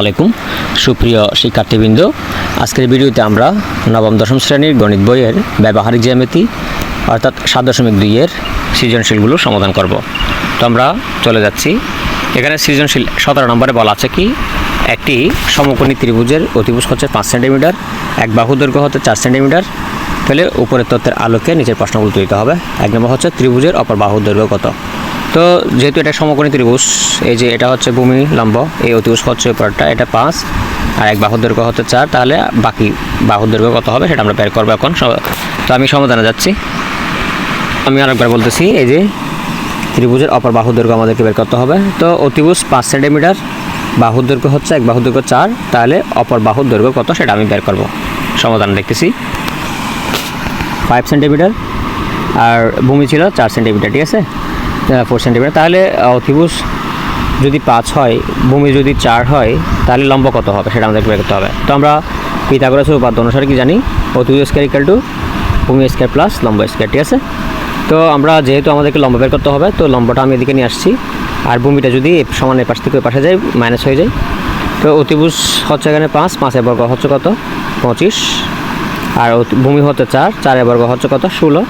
আলাইকুম। সুপ্রিয় শিক্ষার্থীবৃন্দ, আজকের ভিডিওতে আমরা নবম, দশম শ্রেণির গণিত বইয়ের ব্যবহারিক জ্যামিতি, অর্থাৎ সাত দশমিক দুইয়ের সৃজনশীলগুলো সমাধান করব। তো আমরা চলে যাচ্ছি। এখানে সৃজনশীল সতেরো নম্বরে বলা আছে কি, একটি সমকোণী ত্রিভুজের অতিভুজ হচ্ছে পাঁচ সেন্টিমিটার, এক বাহু দৈর্ঘ্য হচ্ছে চার সেন্টিমিটার। তাহলে উপরের তত্ত্বের আলোকে নিচের প্রশ্নগুলো দিতে হবে। এক নম্বর হচ্ছে ত্রিভুজের অপর বাহু দৈর্ঘ্য কত? তো যেহেতু এটা সমকোণী ত্রিভুজ, এই যে এটা হচ্ছে ভূমি লম্ব, এই অতিভুজ হচ্ছে উপরটা, এটা পাঁচ, আর এক বাহুর দৈর্ঘ্য হচ্ছে চার, তাহলে বাকি বাহুর দৈর্ঘ্য কত হবে সেটা আমরা বের করব এখন। তো আমি সমাধানে যাচ্ছি। আমি আরেকবার বলতেছি, এই যে ত্রিভুজের অপর বাহুর দৈর্ঘ্য আমাদেরকে বের করতে হবে। তো অতিভুজ পাঁচ সেন্টিমিটার, বাহুর দৈর্ঘ্য হচ্ছে এক, বাহুর দৈর্ঘ্য চার, তাহলে অপর বাহুর দৈর্ঘ্য কত সেটা আমি বের করব। সমাধান দেখতেছি। ফাইভ সেন্টিমিটার, আর ভূমি ছিল চার সেন্টিমিটার, ঠিক আছে? ফোর সেন্টিমিটার তাহলে আহ, অতিভুজ যদি পাঁচ হয় ভূমি যদি চার হয় তাহলে লম্ব কত হবে? সেটা আমাদেরকে বের করতে হবে। তো আমরা পিথাগোরাসের উপাদ্য অনুসারে কি জানি? অতিভুজ স্কোয়ার ইকাল টু ভূমি স্কোয়ার প্লাস লম্ব স্কোয়ার ঠিক আছে? তো আমরা যেহেতু আমাদেরকে লম্ব বের করতে হবে তো লম্বটা আমি এদিকে নিয়ে আসছি। আর ভূমিটা যদি সমান এ পাশ থেকে পাশে যায় মাইনাস হয়ে যায়। তো অতিভুজ হচ্ছে এখানে পাঁচ পাঁচের বর্গ হচ্ছে কত? পঁচিশ। আর ভূমি হচ্ছে চার চারের বর্গ হচ্ছে কত? ষোলো।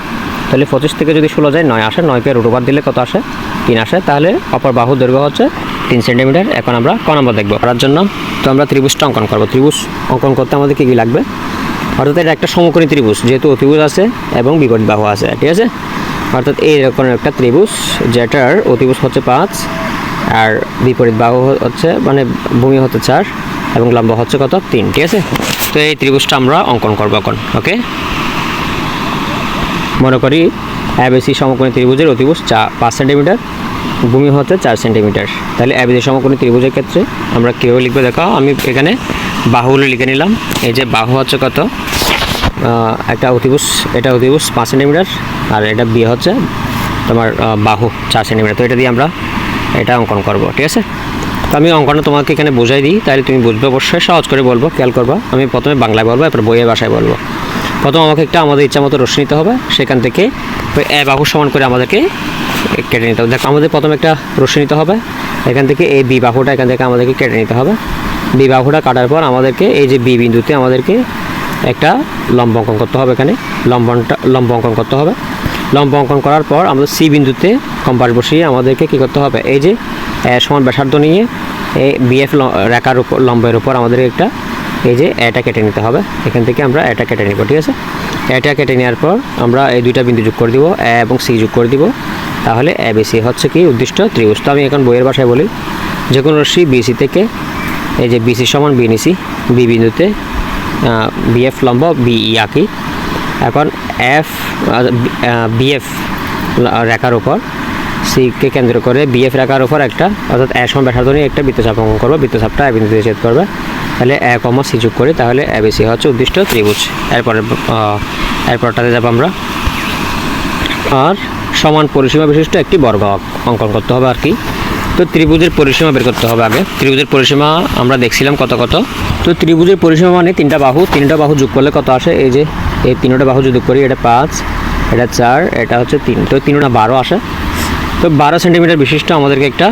তাহলে পঁচিশ থেকে যদি ষোলো যায় নয় আসে, নয়কে রুট দিলে কত আসে? তিন আসে। তাহলে অপর বাহু দৈর্ঘ্য হচ্ছে তিন সেন্টিমিটার এখন আমরা ক নম্বর দেখব। করার জন্য তো আমরা ত্রিভুজটা অঙ্কন করব। ত্রিভুজ অঙ্কন করতে আমাদের কী কী লাগবে? অর্থাৎ এটা একটা সমকোণী ত্রিভুজ, যেহেতু অতিভুজ আছে এবং বিপরীত বাহু আছে, ঠিক আছে? অর্থাৎ এই রকম একটা ত্রিভুজ, যেটার অতিভুজ হচ্ছে পাঁচ আর বিপরীত বাহু হচ্ছে মানে ভূমি হচ্ছে চার এবং লম্বা হচ্ছে কত? তিন, ঠিক আছে? তো এই ত্রিভুজটা আমরা অঙ্কন করব এখন, ওকে? মনে করি, অ্যাবেসি সমকোণী ত্রিভুজের অতিভুজ চা, পাঁচ সেন্টিমিটার, ভূমি হচ্ছে চার সেন্টিমিটার। তাহলে অ্যাবেসি সমকোণী ত্রিভুজের ক্ষেত্রে আমরা কীভাবে লিখব? দেখো, আমি এখানে বাহুগুলো লিখে নিলাম। এই যে বাহু হচ্ছে কত? একটা অতিভুজ, এটা অতিভুজ পাঁচ সেন্টিমিটার, আর এটা বিয়ে হচ্ছে তোমার বাহু চার সেন্টিমিটার। তো এটা দিয়ে আমরা এটা অঙ্কন করব, ঠিক আছে? তো আমি অঙ্কনটা তোমাকে এখানে বোঝাই দিই, তাহলে তুমি বুঝবে, অবশ্যই সহজ করে বলব, খেয়াল করবা। আমি প্রথমে বাংলায় বলব, এরপর বইয়ের ভাষায় বলব। প্রথম আমাকে একটা আমাদের ইচ্ছা মতো রশ্মি নিতে হবে, সেখান থেকে বাহু সমান করে আমাদেরকে কেটে নিতে হবে। দেখো, আমাদের প্রথমে একটা রশ্মি নিতে হবে, এখান থেকে এই বি বাহুটা এখান থেকে আমাদেরকে কেটে নিতে হবে। বি বাহুটা কাটার পর আমাদেরকে এই যে বি বিন্দুতে আমাদেরকে একটা লম্ব অঙ্কন করতে হবে এখানে। লম্বনটা, লম্ব অঙ্কন করতে হবে। লম্ব অঙ্কন করার পর আমাদের সি বিন্দুতে কম্পাস বসিয়ে আমাদেরকে কী করতে হবে? এই যে সমান ব্যাসার্ধ নিয়ে এই বিএফ রেখার উপর, লম্বের উপর আমাদের একটা এই যে এটা কেটে নিতে হবে। এখান থেকে আমরা এটা কেটে নিব, ঠিক আছে? এটা কেটে নেওয়ার পর আমরা এই দুইটা বিন্দু যোগ করে দিব, এ এবং সি যোগ করে দিব। তাহলে এ বিসি হচ্ছে কি উদ্দিষ্ট ত্রিভুজ। তো আমি এখন বইয়ের ভাষায় বলি যে কোনো রশ্মি বিসি থেকে এই যে বিসি সমান বি নিসি বি বিন্দুতে বিএফ লম্ব বিই আঁকি। এখন এফ বিএফ রেখার উপর সিকে কেন্দ্র করে বিএফ রেখার উপর একটা, অর্থাৎ এ সমান ব্যাসার্ধ নিয়ে একটা বৃত্তচাপ অঙ্কন করব। বৃত্তচাপটা এ বিন্দুতে ছেদ করবে। তাহলে এ কম সি যোগ করি, তাহলে এ হচ্ছে উদ্দিষ্ট ত্রিভুজ। এরপরে এরপরটাতে যাব আমরা। আর সমান পরিসীমা বিশিষ্ট একটি বর্গ অঙ্কন করতে হবে আর কি। তো ত্রিভুজের পরিসীমা বের করতে হবে আগে। ত্রিভুজের পরিসীমা আমরা দেখছিলাম কত কত। তো ত্রিভুজের পরিসীমা মানে তিনটা বাহু। তিনটা বাহু যোগ করলে কত আসে? এই যে, এই তিনটা বাহু যোগ করি, এটা পাঁচ, এটা চার, এটা হচ্ছে তিন। তো তিনটা বারো আসে। তো বারো সেন্টিমিটার বিশিষ্ট আমাদেরকে একটা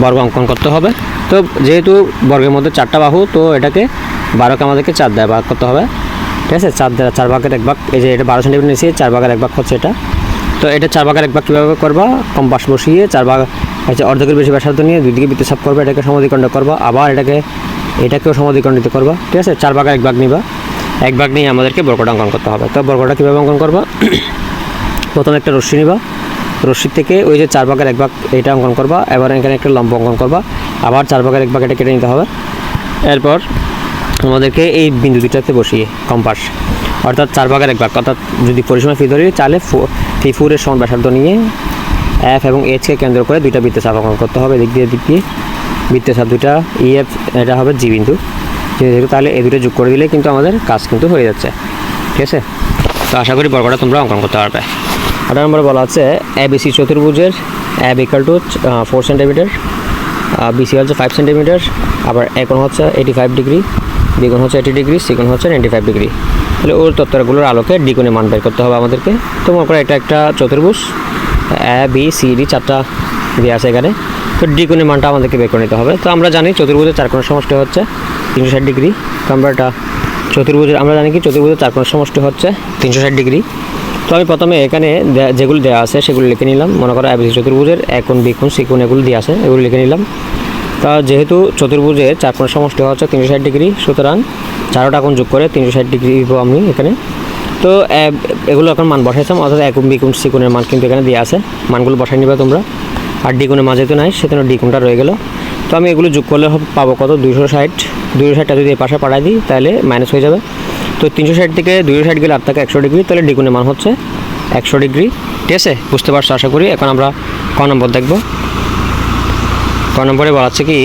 বর্গ অঙ্কন করতে হবে। তো যেহেতু বর্গের মধ্যে চারটা বাহু, তো এটাকে বারোকে আমাদেরকে চার দেয় ভাগ করতে হবে। ঠিক আছে? চার দ্বারা চার ভাগের এক ভাগ, এই যে এটা বারো সেন্টিমিটার নিয়েছি, চার ভাগের এক ভাগ হচ্ছে এটা। তো এটা চার ভাগের এক ভাগ কীভাবে করবা? কম্পাস বসিয়ে চার ভাগ হচ্ছে অর্ধেকের বেশি ব্যাসার্ধ নিয়ে দুই দিকে বৃত্তচাপ করবে, এটাকে সমাধিকণ্ড করবা, আবার এটাকে, এটাকেও সমাধিকণ্ডিত করবা। ঠিক আছে? চার ভাগের এক ভাগ নিবা। এক ভাগ নিয়ে আমাদেরকে বর্গটা অঙ্কন করতে হবে। তো বর্গটা কীভাবে অঙ্কন করবা? প্রথমে একটা রশ্মি নিবা। রশ্মি থেকে ওই যে চার ভাগের এক ভাগ এটা অঙ্কন করবা, এবার এখানে একটা লম্ব অঙ্কন করবা। আবার চার ভাগের এক ভাগ এটা কেটে নিতে হবে। এরপর আমাদেরকে এই বিন্দু দুটাতে বসিয়ে কম্পাস অর্থাৎ চার ভাগের এক ভাগ। অর্থাৎ যদি পরিসীমা ফি ধরি, তাহলে ফি ফোরের সমান ব্যাসার্ধ নিয়ে এফ এবং এইচকে কেন্দ্র করে দুইটা বৃত্তচাপ অঙ্কন করতে হবে। দিক দিয়ে দিক দিয়ে বৃত্তচাপ দুটা ইএফ এটা হবে জি বিন্দু। তাহলে এই দুটো যোগ করে দিলে কিন্তু আমাদের কাজ কিন্তু হয়ে যাচ্ছে। ঠিক আছে? তো আশা করি বর্গটা তোমরা অঙ্কন করতে পারবে। আঠারো নম্বরে বলা আছে এ বিসি চতুর্ভুজের AB equal to four centimetre BC হচ্ছে ফাইভ সেন্টিমিটার আবার এখন হচ্ছে এইটি ফাইভ ডিগ্রি দ্বিগুণ হচ্ছে এইটি ডিগ্রি সিগুণ হচ্ছে নাইনটি ফাইভ ডিগ্রি তাহলে ওর তত্ত্বগুলোর আলোকে দ্বিগুণে মান বের করতে হবে আমাদেরকে। তো মনে করো এটা একটা চতুর্ভুজ এ বি সি ডি চারটা দেওয়া আছে এখানে। তো ডি মানটা আমাদেরকে বের করে নিতে হবে। তো আমরা জানি চতুর্ভুজের চার কোণের সমষ্টি হচ্ছে তিনশো ষাট ডিগ্রি তো আমরা এটা চতুর্ভুজের আমরা জানি কি চতুর্ভুজের চার কোণের সমষ্টি হচ্ছে তিনশো ষাট ডিগ্রি তো আমি প্রথমে এখানে যেগুলো দেওয়া আছে, সেগুলো লিখে নিলাম। মনে করো এবিসি চতুর্ভুজের এক কোণ বি কোণ সি কোণ এগুলো দেওয়া আছে, এগুলো লিখে নিলাম। তা যেহেতু চতুর্ভুজের চার কোণের সমষ্টি হচ্ছে তিনশো ষাট ডিগ্রি, সুতরাং চারোটা কোণ যোগ করে তিনশো ষাট ডিগ্রি আমি এখানে। তো এগুলো এখন মান বসাইছিলাম, অর্থাৎ এক বি কোণ সি কোণের মান কিন্তু এখানে দেওয়া আছে। মানগুলো বসাই নিবে তোমরা। আর ডি কোণের মাঝে তো নাই সেখানে ডি কোণটা রয়ে গেল। তো আমি এগুলো যোগ করলে পাবো কত? দুশো ষাট। দুশো ষাটটা যদি এই পাশে পাঠাই দিই, তাহলে মাইনাস হয়ে যাবে। তো তিনশো ষাট থেকে দুইশো ষাট গেলে আর থাকে একশো ডিগ্রি, তাহলে ডি মান হচ্ছে একশো ডিগ্রি। ঠিক আছে? বুঝতে পারছ? আশা করি এখন আমরা ক নম্বর দেখব। ক নম্বরে বলা হচ্ছে কি,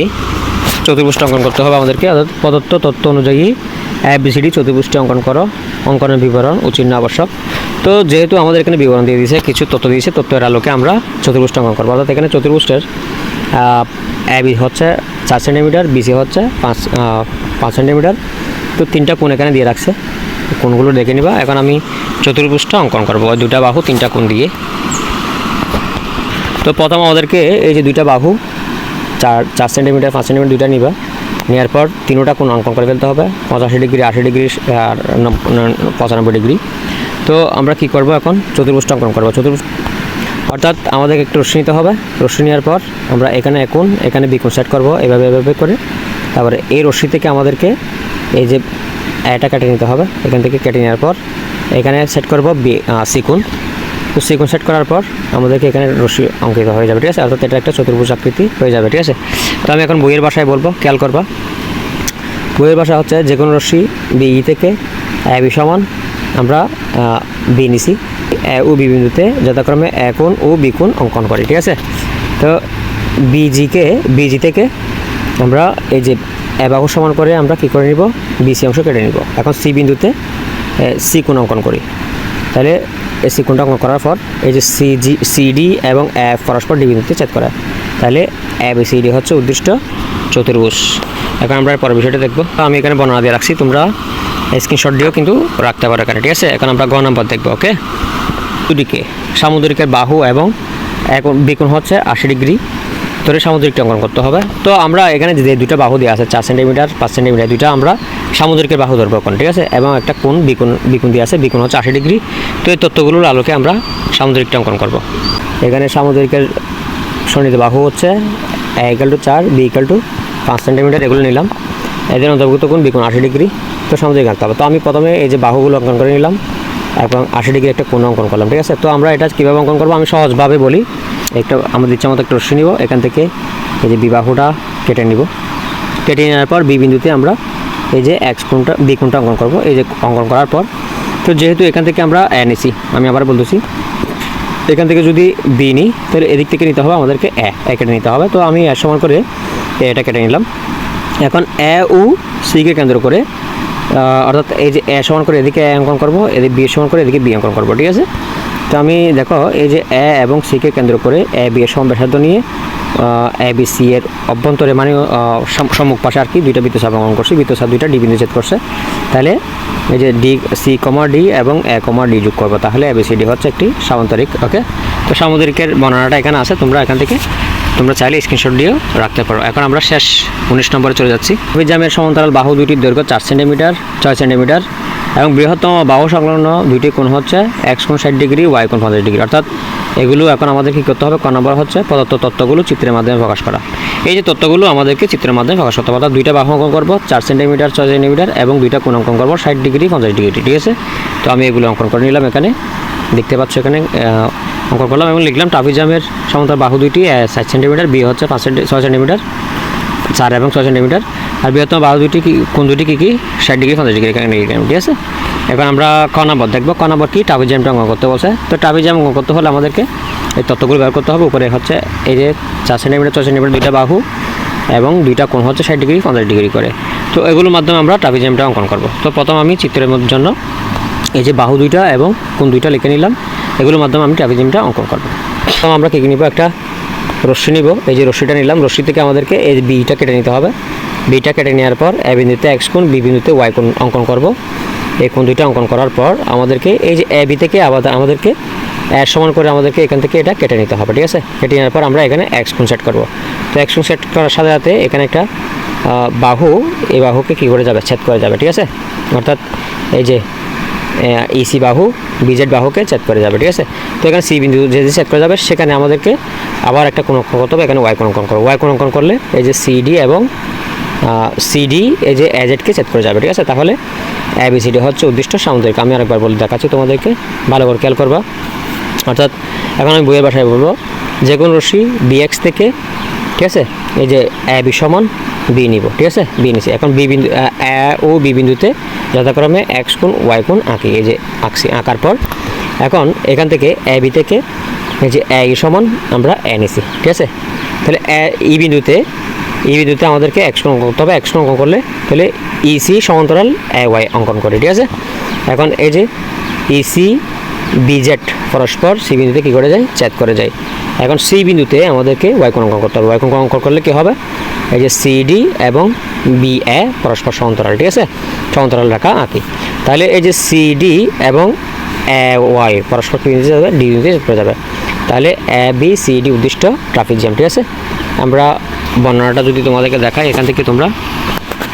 চতুর্ভুজটা অঙ্কন করতে হবে আমাদেরকে। প্রদত্ত তথ্য অনুযায়ী এবিসিডি চতুর্ভুজটি অঙ্কন করো। অঙ্কনের বিবরণ উচিন্ন আবশ্যক। তো যেহেতু আমাদের এখানে বিবরণ দিয়ে দিয়েছে, কিছু তথ্য দিয়েছে, তথ্যের আলোকে আমরা চতুর্ভুজটা অঙ্কন করব। অর্থাৎ এখানে চতুর্ভুজের এবি হচ্ছে চার সেন্টিমিটার বিসি হচ্ছে পাঁচ পাঁচ সেন্টিমিটার তো তিনটা কোণ এখানে দিয়ে রাখছে। কোণগুলো দেখে নিবা। এখন আমি চতুর্ভুজটা অঙ্কন করব। দুটা বাহু, তিনটা কোণ দিয়ে। তো প্রথম আমাদেরকে এই যে দুইটা বাহু, চার চার সেন্টিমিটার, পাঁচ সেন্টিমিটার দুইটা নিবা। নেওয়ার পর তিনোটা কোণ অঙ্কন করে ফেলতে হবে। পঁচাশি ডিগ্রি, আশি ডিগ্রি, আর পঁচানব্বই ডিগ্রি। তো আমরা কি করব এখন? চতুর্ভুজটা অঙ্কন করব। চতুর্ভুজ, অর্থাৎ আমাদেরকে একটু রশ্মি নিতে হবে। রশ্মি নেওয়ার পর আমরা এখানে এখন এখানে বিকোণ সেট করব। এভাবে এভাবে করে। তারপরে এই রশ্মি থেকে আমাদেরকে এই যে এটা কেটে নিতে হবে, এখান থেকে কেটে নেওয়ার পর এখানে সেট করব বি সিকুন। তো সিকোয়েন্স সেট করার পর আমাদেরকে এখানে রশ্মি অঙ্কিত হয়ে যাবে, ঠিক আছে? অর্থাৎ এটা একটা চতুর্ভুজ আকৃতি হয়ে যাবে, ঠিক আছে? তো আমি এখন বইয়ের ভাষায় বলব, খেয়াল করবা। বইয়ের ভাষা হচ্ছে যে কোনো রশ্মি বিই থেকে এ বি সমান আমরা বি নিছি। ও বি বিন্দুতে যথাক্রমে কোণ ও বি অঙ্কন করি, ঠিক আছে? তো বিজিকে বিজি থেকে আমরা এই যে বাহু সমান করে আমরা কী করে নিব? বিসি অংশ কেটে নিব। এখন সি বিন্দুতে সি কোণ অঙ্কন করি। তাহলে এই সি কোণটা অঙ্কন করার পর এই যে সিজি সিডি এবং এফ পরস্পর ডি বিন্দুতে ছেদ করে। তাহলে এ বি সি ডি হচ্ছে উদ্দিষ্ট চতুর্ভুজ। এখন আমরা পরের বিষয়টা দেখব। আমি এখানে বর্ণনা দিয়ে রাখছি, তোমরা স্ক্রিনশট দিয়েও কিন্তু রাখতে পারো এখানে, ঠিক আছে? এখন আমরা গ নম্বর দেখব ওকে দুদিকে, সামুদ্রিকের বাহু এবং এখন বিকোণ হচ্ছে আশি ডিগ্রি। ধরে সামুদ্রিকটা অঙ্কন করতে হবে। তো আমরা এখানে যে দুটো বাহু দেওয়া আছে, চার সেন্টিমিটার, পাঁচ সেন্টিমিটার, দুইটা আমরা সামুদ্রিকের বাহু ধরবো এখন, ঠিক আছে? এবং একটা কোন বিকোণ বিকোণ দিয়ে আছে, বিকোণ হচ্ছে আশি ডিগ্রি। তো এই তথ্যগুলোর আলোকে আমরা সামুদ্রিকটা অঙ্কন করব। এখানে সামুদ্রিকের সন্নিহিত বাহু হচ্ছে এ ইকাল টু চার বি ইকাল টু পাঁচ সেন্টিমিটার, এগুলো নিলাম। এদের অন্তর্ভুক্ত কোন বিকোণ আশি ডিগ্রি, তো সামুদ্রিক আঁকতে হবে। তো আমি প্রথমে এই যে বাহুগুলো অঙ্কন করে নিলাম, এবং আশি ডিগ্রি একটা কোণ অঙ্কন করলাম, ঠিক আছে? তো আমরা এটা কীভাবে অঙ্কন করব আমি সহজভাবে বলি। একটা, আমাদের ইচ্ছা মতো একটা রশ্মি নিব, এখান থেকে এই যে বিবাহটা কেটে নিব। কেটে নেওয়ার পর বি বিন্দুতে আমরা এই যে এক্স কোণটা বি কোণটা অঙ্কন করব, এই যে অঙ্কন করার পর। তো যেহেতু এখান থেকে আমরা এ নিছি, আমি আবার বলতেছি, এখান থেকে যদি বি নিই, তাহলে এদিক থেকে নিতে হবে আমাদেরকে এ এ কেটে নিতে হবে। তো আমি এর সমান করে এটা কেটে নিলাম। এখন এ ও সিকে কেন্দ্র করে অর্থাৎ এই যে এ সমান করে এদিকে এ অঙ্কন করব, এদিকে বি সমান করে এদিকে বি অঙ্কন করব, ঠিক আছে? তো আমি দেখো, এই যে এ এবং সিকে কেন্দ্র করে এ, বি এর সম ব্যাসার্ধ নিয়ে এ, বি, সি এর অভ্যন্তরে মানে সম- সম্মুখ পাশে আর কি দুইটা বৃত্তচাপ অঙ্কন করছি বৃত্তচাপ দুইটা ডি বিন্দু ছেদ করছে। তাহলে এই যে ডি, সি, কমা ডি এবং এ, কমা ডি যোগ করব, তাহলে এ, বি, সি, ডি হচ্ছে একটি সামান্তরিক, ওকে? তো সামুদ্রিকের বর্ণনাটা এখানে আছে, তোমরা এখান থেকে, তোমরা চাইলে স্ক্রিনশট দিয়েও রাখতে পারো। এখন আমরা শেষ উনিশ নম্বরে চলে যাচ্ছি। অভিজামের সমান্তরাল বাহু দুটির দৈর্ঘ্য চার সেন্টিমিটার, ছয় সেন্টিমিটার এবং বৃহত্তম বাহু সংলগ্ন দুইটি কোণ হচ্ছে এক্স কোণ ষাট ডিগ্রি ওয়াই কোণ পঞ্চাশ ডিগ্রি। অর্থাৎ এগুলো এখন আমাদের কী করতে হবে? ক নম্বর হচ্ছে প্রদত্ত তত্ত্বগুলো চিত্রের মাধ্যমে প্রকাশ করা। এই যে তত্ত্বগুলো আমাদেরকে চিত্রের মাধ্যমে প্রকাশ করতে হবে, অর্থাৎ দুইটা বাহু অঙ্কন করব, চার সেন্টিমিটার, ছয় সেন্টিমিটার এবং দুইটা কোণ অঙ্কন করব, ষাট ডিগ্রি, পঞ্চাশ ডিগ্রি, ঠিক আছে? তো আমি এগুলো অঙ্কন করে নিলাম এখানে। দেখতে পাচ্ছ এখানে অঙ্কন করলাম এবং লিখলাম ট্রাফিজামের সমান্তরাল বাহু দুইটি সাত সেন্টিমিটার, বি হচ্ছে পাঁচ ছয় সেন্টিমিটার, চার এবং ছয় সেন্টিমিটার। আর বৃহত্তম বাহু দুটি কি কোন দুটি কী কী? ষাট ডিগ্রি, পঞ্চাশ ডিগ্রি ঠিক আছে? এখন আমরা ক দেখব। ক নম্বর কি? জ্যামটা অঙ্কন করতে বলছে। তো ট্রাফিজাম অঙ্কন করতে হলে আমাদেরকে এই তত্ত্বগুলো ব্যবহার করতে হবে। উপরে হচ্ছে এই যে চার সেন্টিমিটার, ছয় সেন্টিমিটার দুইটা বাহু এবং দুইটা কোণ হচ্ছে ষাট ডিগ্রি, পঞ্চাশ ডিগ্রি করে। তো এগুলোর মাধ্যমে আমরা ট্রাফিজামটা অঙ্কন করব। তো প্রথম আমি চিত্রের মধ্যে জন্য এই যে বাহু দুইটা এবং কোন দুইটা লিখে নিলাম। এগুলোর মাধ্যমে আমি ট্রাফিজামটা অঙ্কন করব। তো আমরা কী নিব? একটা রশ্মি নিব। এই যে রশ্মিটা নিলাম। রশ্মি থেকে আমাদেরকে এই বিটা কেটে নিতে হবে। বিটা কেটে নেওয়ার পর এ বিন্দুতে এক্স কোণ বি বিন্দুতে ওয়াই কোণ অঙ্কন করব। এই কোণ দুইটা অঙ্কন করার পর আমাদেরকে এই যে এ বি থেকে আবার আমাদেরকে এর সমান করে আমাদেরকে এখান থেকে এটা কেটে নিতে হবে, ঠিক আছে? কেটে নেওয়ার পর আমরা এখানে এক্স কোণ সেট করব। তো একশো সেট করার সাথে সাথে এখানে একটা বাহু, এই বাহুকে কী করে যাবে? ছেদ করে যাবে, ঠিক আছে? অর্থাৎ এই যে ইসি বাহু বিজেড বাহুকে ছেদ করে যাবে, ঠিক আছে? তো এখানে সি বিন্দু যে যে ছেদ করে যাবে, সেখানে আমাদেরকে আবার একটা কোন অঙ্কন করতে হবে। এখানে ওয়াই কোন অঙ্কন করো ওয়াই কোন অঙ্কন করলে এই যে সিডি এবং সিডি এই যে এজেডকে ছেদ করে যাবে, ঠিক আছে? তাহলে এবিসিডি হচ্ছে উদ্দিষ্ট সামুদ্রিক। আমি আরেকবার বলে দেখাচ্ছি তোমাদেরকে, ভালো করে খেয়াল করবা। অর্থাৎ এখন আমি বইয়ের ভাষায় বলব, যে কোনো রশ্মি বিএক্স থেকে, ঠিক আছে? এই যে এ বি সমান বি নিব, ঠিক আছে? বি নিছি। এখন বি বিন্দু এ ও বি বিন্দুতে যথাক্রমে এক্স কোণ ওয়াই কোণ আঁকি, এই যে আঁকছি, আঁকার পর। এখন এখান থেকে এ বি থেকে, এই যে এ সমান আমরা এ নিছি, ঠিক আছে? তাহলে এ ই বিন্দুতে ই বিন্দুতে আমাদেরকে কোণ অঙ্কন করতে হবে। কোণ অঙ্কন করলে তাহলে ইসি সমান্তরাল এ ওয়াই অঙ্কন করি, ঠিক আছে? এখন এই যে ইসি বিজেট পরস্পর সি বিন্দুতে কী করে যায়? চ্যাদ করে যায়। এখন সি বিন্দুতে আমাদেরকে ওয়াই কোণ অঙ্কন করতে হবে। ওয়াই কোণ অঙ্কন করলে কী হবে? এই যে সিডি এবং বি এ পরস্পর সমান্তরাল, ঠিক আছে? সমান্তরাল রেখা আঁকি। তাহলে এই যে সিডি এবং এ ওয়াই পরস্পর কী বিন্দুতে যাবে? ডি বিন্দুতে যাবে। তাহলে এ বি সি ডি উদ্দিষ্ট ট্রাফিক জ্যাম ঠিক আছে? আমরা বর্ণনাটা যদি তোমাদেরকে দেখাই, এখান থেকে তোমরা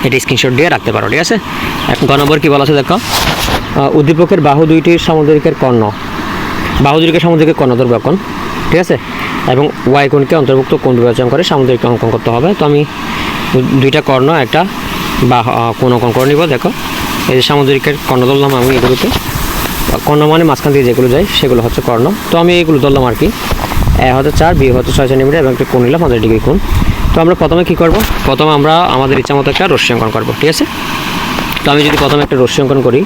এটি স্ক্রিনশট দিয়ে রাখতে পারো, ঠিক আছে? এখন নম্বর কী বলা আছে, দেখো? উদ্দীপকের বাহু দুইটির সামুদ্রিকের কর্ণ। বাহু দুইটিকে সামুদ্রিকের কর্ণ ধরবে এখন, ঠিক আছে? এবং ওয়াই অন্তর্ভুক্ত কোণ বিবেচনা করে সামুদ্রিক অঙ্কন করতে হবে। তো আমি দুইটা কর্ণ, একটা বা কোন অঙ্কন করে নিব, দেখো? এই যে সামুদ্রিকের কর্ণ ধরলাম আমি এগুলোতে কর্ণ মানে মাঝখান দিয়ে যেগুলো যায়, সেগুলো হচ্ছে কর্ণ। তো আমি এইগুলো ধরলাম আর কি। এ হচ্ছে চার, বি হচ্ছে ছয় সেন্টিমিটার এবং একটা কোণ নিলাম, আমাদের ডিগ্রি কোণ। তো আমরা প্রথমে কী করব? প্রথমে আমরা আমাদের ইচ্ছা মতো একটা রশ্মি অঙ্কন করব, ঠিক আছে? তো আমি যদি প্রথমে একটা রশ্মি অঙ্কন করি,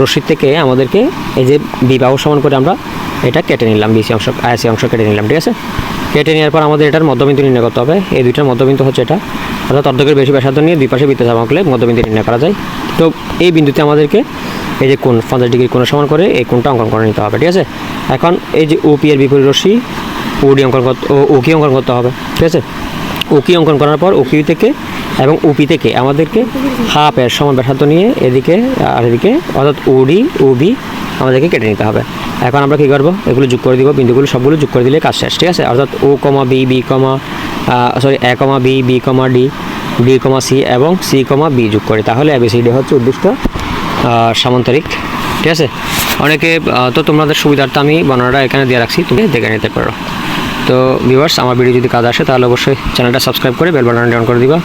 রশ্মির থেকে আমাদেরকে এই যে বিবাহ সমান করে আমরা এটা কেটে নিলাম বিসি অংশ আয়াসি অংশ কেটে নিলাম, ঠিক আছে? কেটে নেওয়ার পর আমাদের এটার মধ্যবিন্দু নির্ণয় করতে হবে। এই দুইটার মধ্যবিন্দু হচ্ছে এটা। অর্থাৎ অর্ধেকের বেশি ব্যাসার্ধ নিয়ে দুই পাশে বৃত্ত করলে মধ্যবিন্দু নির্ণয় করা যায়। তো এই বিন্দুতে আমাদেরকে এই যে কোন পঞ্চাশ ডিগ্রি কোণ সমান করে এই কোণটা অঙ্কন করে নিতে হবে, ঠিক আছে? এখন এই যে ওপি এর বিপরীত রশ্মি ওডি অঙ্কন করতে ও ওকি অঙ্কন করতে হবে, ঠিক আছে? ওকি অঙ্কন করার পর ওকি থেকে এবং ওপি থেকে আমাদেরকে হাফ এর সমান ব্যাসার্ধ নিয়ে এদিকে আর এদিকে, অর্থাৎ ওডি ওবি আমাদেরকে কেটে নিতে হবে। এখন আমরা কী করব? এগুলো যোগ করে দিব, বিন্দুগুলো সবগুলো যোগ করে দিলে কাজ শেষ, ঠিক আছে? অর্থাৎ O comma B B comma sorry A comma B B comma D D comma C এবং সি কমা বি যোগ করে। তাহলে এবিসিডি হচ্ছে উদ্দিষ্ট সামান্তরিক ঠিক আছে? অনেকে তো তোমাদের সুবিধার্থে আমি বর্ণনাটা এখানে দিয়ে রাখছি, তুমি দেখে নিতে পারো। তো ভিউয়ার্স আমার ভিডিও যদি কাজ আসে, তাহলে অবশ্যই চ্যানেলটা সাবস্ক্রাইব করে বেল বাটনটা অন করে দিবা।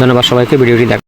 ধন্যবাদ সবাইকে ভিডিওটি দেখ